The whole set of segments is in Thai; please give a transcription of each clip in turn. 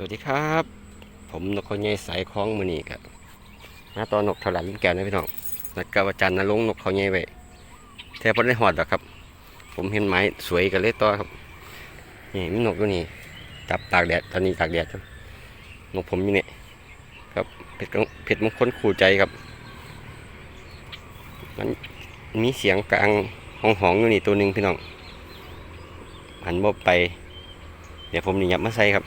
สวัสดีครับ ผมนกเขาใหญ่สายคล้องมือนี่ครับมาตอนนกถลันลิ้นแก้วนะพี่น้องแล้วก็อาจารย์นรงนกเขาใหญ่ไว้แทบพอได้หอดหรอกครับ ผมเห็นไม้สวยกันเลยต่อครับนี่มีนกตัวนี้จับตากแดดตอนนี้ตากแดดครับนกผมอยู่นี่ยครับเพชรเพชรมงคลขู่ใจครับ มันมีเสียงกลางห้องหองอยู่นี่ตัวหนึ่งพี่น้องหันบไป เดี๋ยวผมนี่ยับมาใส่ครับ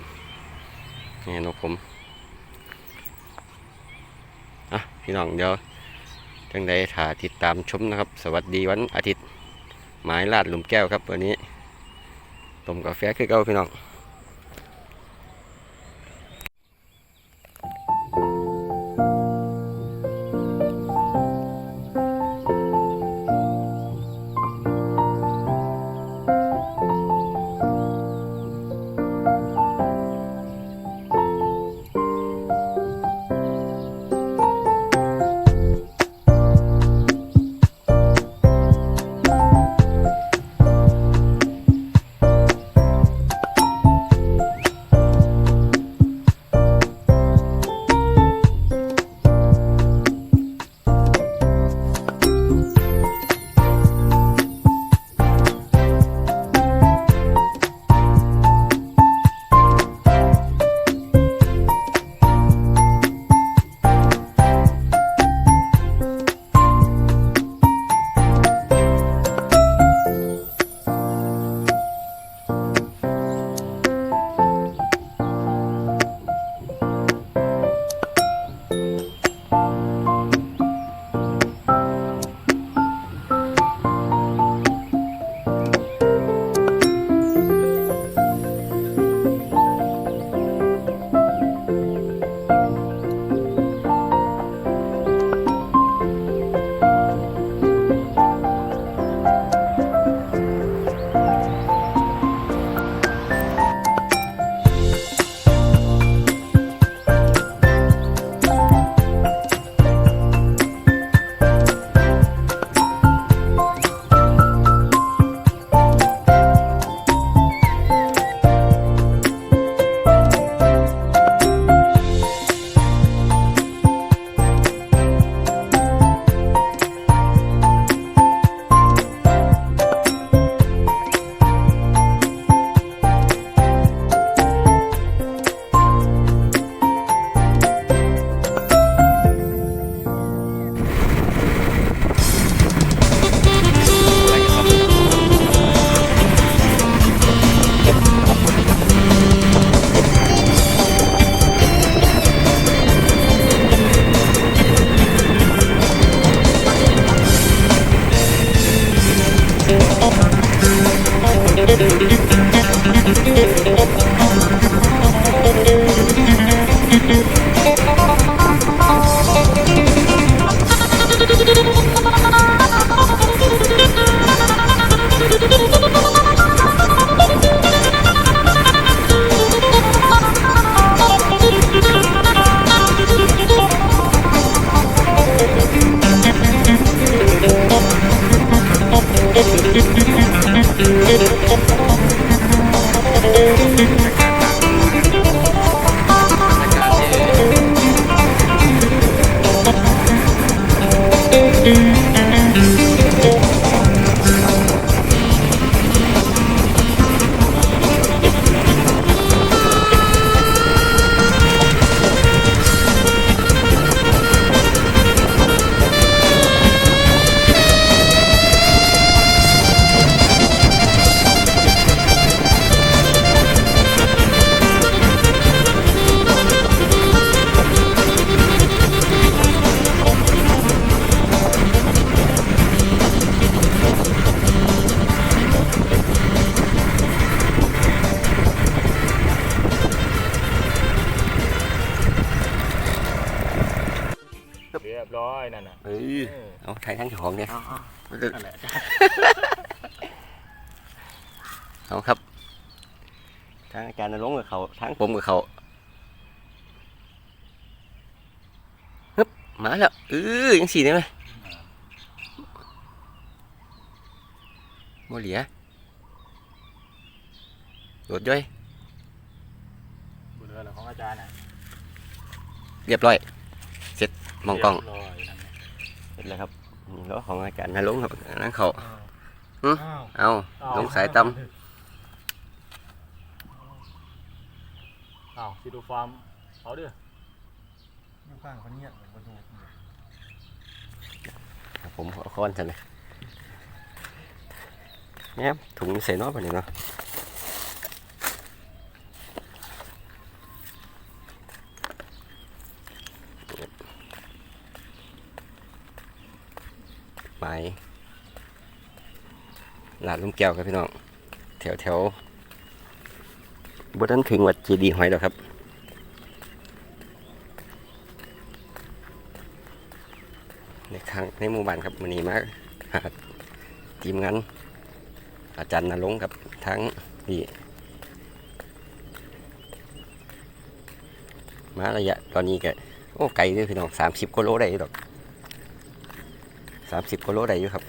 นี่นกผมอะพี่น้องเดี๋ยวจังใดถ่าติดตามชมนะครับ สวัสดีวันอาทิตย์ หมายลาดหลุมแก้วครับ วันนี้ต้มกาแฟคือเก้าพี่น้อง เเอาไทยทั้งเจ้าของเนี่ยนั่นแหละเอาครับทางอาจารย์นรงค์กับเขาทางผมกับเขาฮึบมาแล้วเออยังสี่ได้ไหมโมเหลียโดดย่อยบุรืออะไรของอาจารย์น่ะเรียบร้อย เสร็จมองกล้องเรียบร้อยนั่นน่ะเสร็จแล้วครับ นี่รถของอาจารย์นรงค์ครับอันนั่นเขาอ้าวหึอ้าวเอาอ้าวลงสายตอ้าวซีดูฟาร์มเอาดิอยู่ข้างเขาเนี่ยบนหูผมขอค้อนสันเลยเนี่ยถุงใส่เนอกไปเลยเนาะไปห ลาดลุมแก้วครับพี่น้อง แถวแถวบนนั้นถึงวัดเจดีย์หอยแล้วครับในครั้งในหมู่บ้านครับมันนี้มาหาทีมงานอาจารย์นรงครับทั้งนี่มาระยะตอนนี้ก็โอ้ไกลด้วยพี่น้องสามสิบกิโลได้ดอกสามสิบกิโลได้อยู่ครับ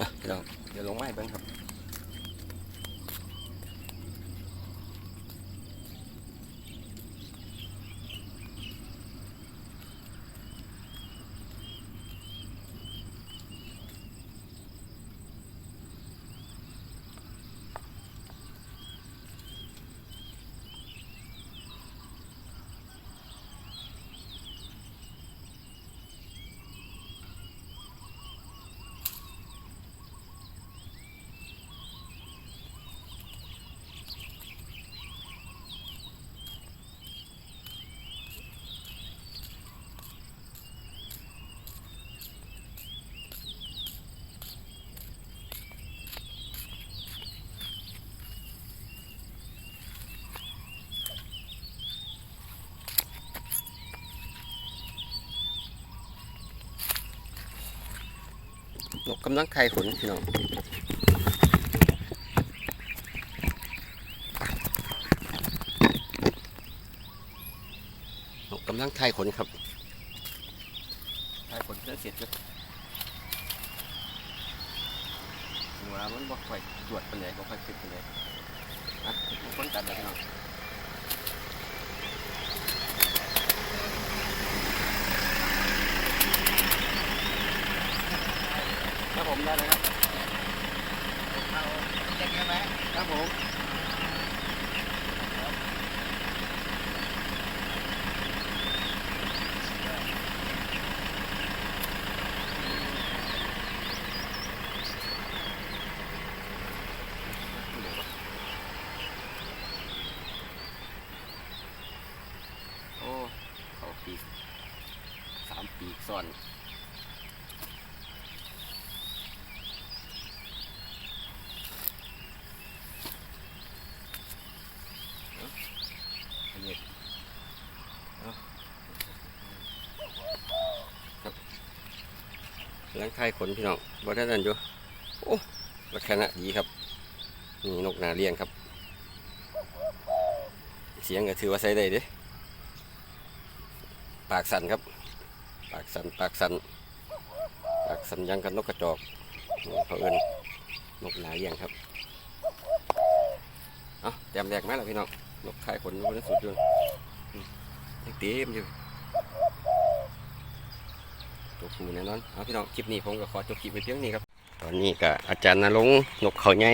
อะพี่น้องเดี๋ยวลงไม้เบิ้งครับ นกกำลังไข่ขนพี่น้องนกกำลังไข่ขนครับไข่ขนเพื่อเสร็จแล้วหัวมันบ่ค่อยตรวจปานใดบ่ค่อยขึ้นปานใดอะมันคนตัดแล้วพี่น้อง ครับผมได้เลยครับครับผมโอ้เขาปีสามปีซ้อนเอาอันนี้เอาครับ หลังคายขนพี่น้องบ่ได้นั่นอยู่โอ้ลักษณะดีครับนี่นกนาเลี้ยงครับ เสียงก็ถือว่าใช้ได้เด้ปากสันครับ ปากสันปากสันปากสันยังกับนกกระจอกเขาเอินนกนาเลี้ยงครับเอาแจมแรกไหมล่ะพี่น้องนกไข่ขนบนสุดอยู่อืมยังเต็มอยู่ สูแน่นอนเอาพี่น้องคลิปนี้ผมก็ขอจบคลิปไปเพียงนี้ครับ ตอนนี้ก็อาจารย์นรงนกเขาใหญ่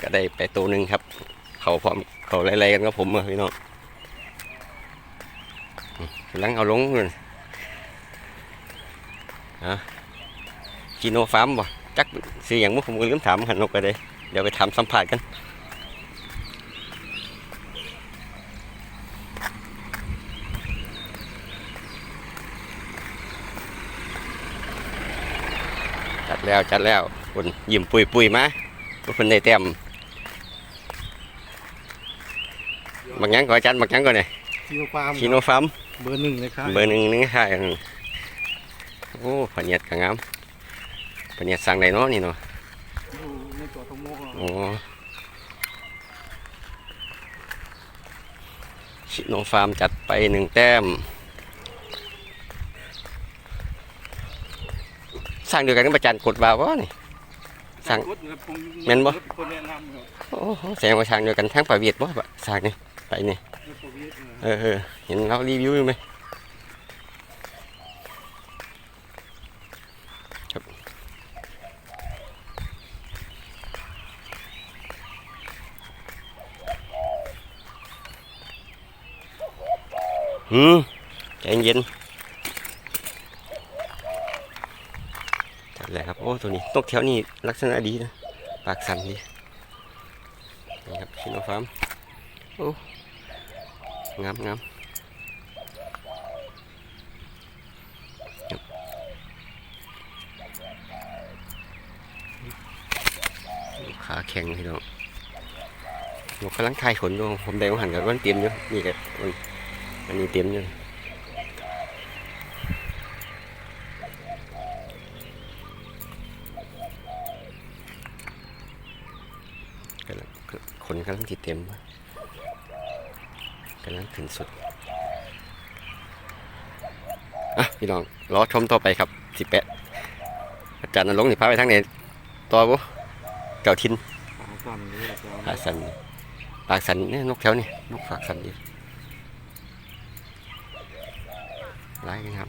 ก็ได้ไปตัวหนึ่งครับ เขาพร้อมเขาไล่ๆกันกับผมอะพี่น้องกำลังเอาลงเลยฮะจีโนฟาร์มบ่จักซื้ออย่างมุผมก็ลืมถามหันนกไปเลยเดี๋ยวไปถามสัมภาษณ์กัน แล้วจัดแล้วคุณยิ้มปุยปุยๆมาทุกคนได้เต็มบางอย่างก่อนอาจันบางอย่างก่อนเนี่ยซีโนฟาร์มจีโนฟาร์มเบอร์หนึ่งเลยครับเบอร์หนึ่งนึงค่ะโอ้พะเนียดกะงามพะเนียดสั่งได้เนาะนี่เนาะอยู่ในตัวทงโมโอ้ชิโนฟาร์มจัดไปหนึ่งแต้ม ร้างเดียวกันกับอาจารย์กดวาวะนี่สั่งรถเนี่ยผมแม่นบ่ คนแนะนำเหรอโอ้โหแสดงว่าสร้างเดียวกันทั้งประเวียดบ่สร้างนี่ไปนี่รถประเวศเนี่ยเออเออเห็นเรารีวิวอยู่ไหมครับอืมใจเย็น จัดเลยครับ โอ้ ตัวนี้ ตกแถวนี้ลักษณะดีนะ ปากสันดีนี่ครับชิโนฟาร์ม โอ้ งามงามขาแข็งพี่น้องนกกำลังคายขนอยู่ผมได้หันกับวันเตรียมอยู่นี่กับมันอันนี้เตรียมอยู่กำลัง ขนกำลังติดเต็มกำลังขึ้นสุดอะพี่น้องรอชมต่อไปครับสิบแปดอาจารย์นรงค์นี่พาไปทางไหนต่อบุเก่าทินปากสันเลยอาจารย์ปากสันเนี่ยนกแถวนี่นกปากสันดีร้ายกันครับ